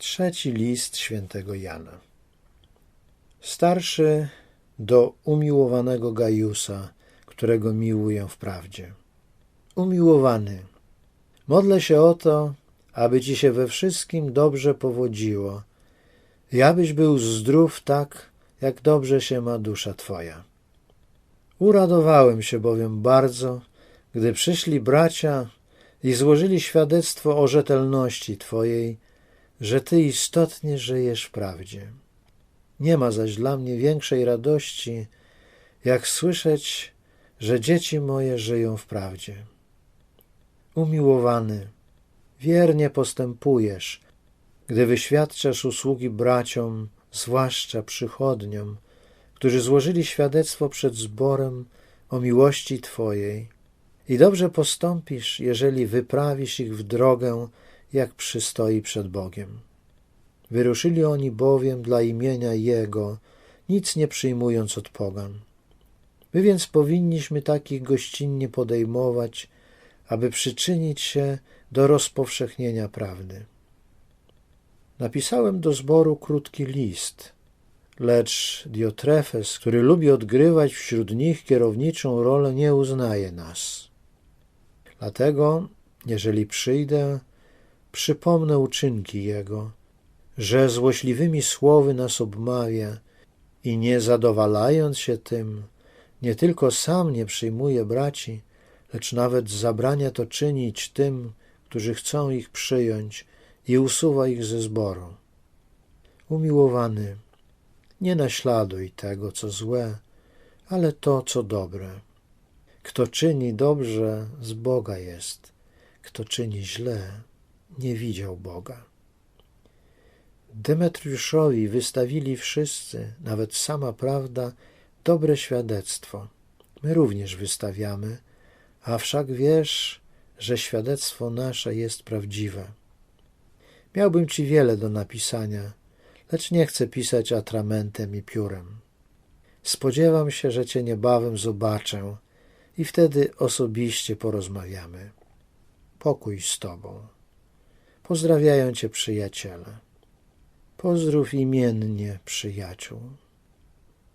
Trzeci list świętego Jana. Starszy do umiłowanego Gajusa, którego miłuję wprawdzie. Umiłowany, modlę się o to, aby ci się we wszystkim dobrze powodziło i abyś był zdrów tak, jak dobrze się ma dusza twoja. Uradowałem się bowiem bardzo, gdy przyszli bracia i złożyli świadectwo o rzetelności twojej, że ty istotnie żyjesz w prawdzie. Nie ma zaś dla mnie większej radości, jak słyszeć, że dzieci moje żyją w prawdzie. Umiłowany, wiernie postępujesz, gdy wyświadczasz usługi braciom, zwłaszcza przychodniom, którzy złożyli świadectwo przed zborem o miłości Twojej. I dobrze postąpisz, jeżeli wyprawisz ich w drogę, jak przystoi przed Bogiem. Wyruszyli oni bowiem dla imienia Jego, nic nie przyjmując od pogan. My więc powinniśmy takich gościnnie podejmować, aby przyczynić się do rozpowszechnienia prawdy. Napisałem do zboru krótki list, lecz Diotrefes, który lubi odgrywać wśród nich kierowniczą rolę, nie uznaje nas. Dlatego, jeżeli przyjdę, przypomnę uczynki jego, że złośliwymi słowy nas obmawia i nie zadowalając się tym, nie tylko sam nie przyjmuje braci, lecz nawet zabrania to czynić tym, którzy chcą ich przyjąć i usuwa ich ze zboru. Umiłowany, nie naśladuj tego, co złe, ale to, co dobre. Kto czyni dobrze, z Boga jest. Kto czyni źle, nie widział Boga. Demetriuszowi wystawili wszyscy, nawet sama prawda, dobre świadectwo. My również wystawiamy, a wszak wiesz, że świadectwo nasze jest prawdziwe. Miałbym ci wiele do napisania, lecz nie chcę pisać atramentem i piórem. Spodziewam się, że cię niebawem zobaczę i wtedy osobiście porozmawiamy. Pokój z tobą. Pozdrawiają cię przyjaciele. Pozdrów imiennie przyjaciół.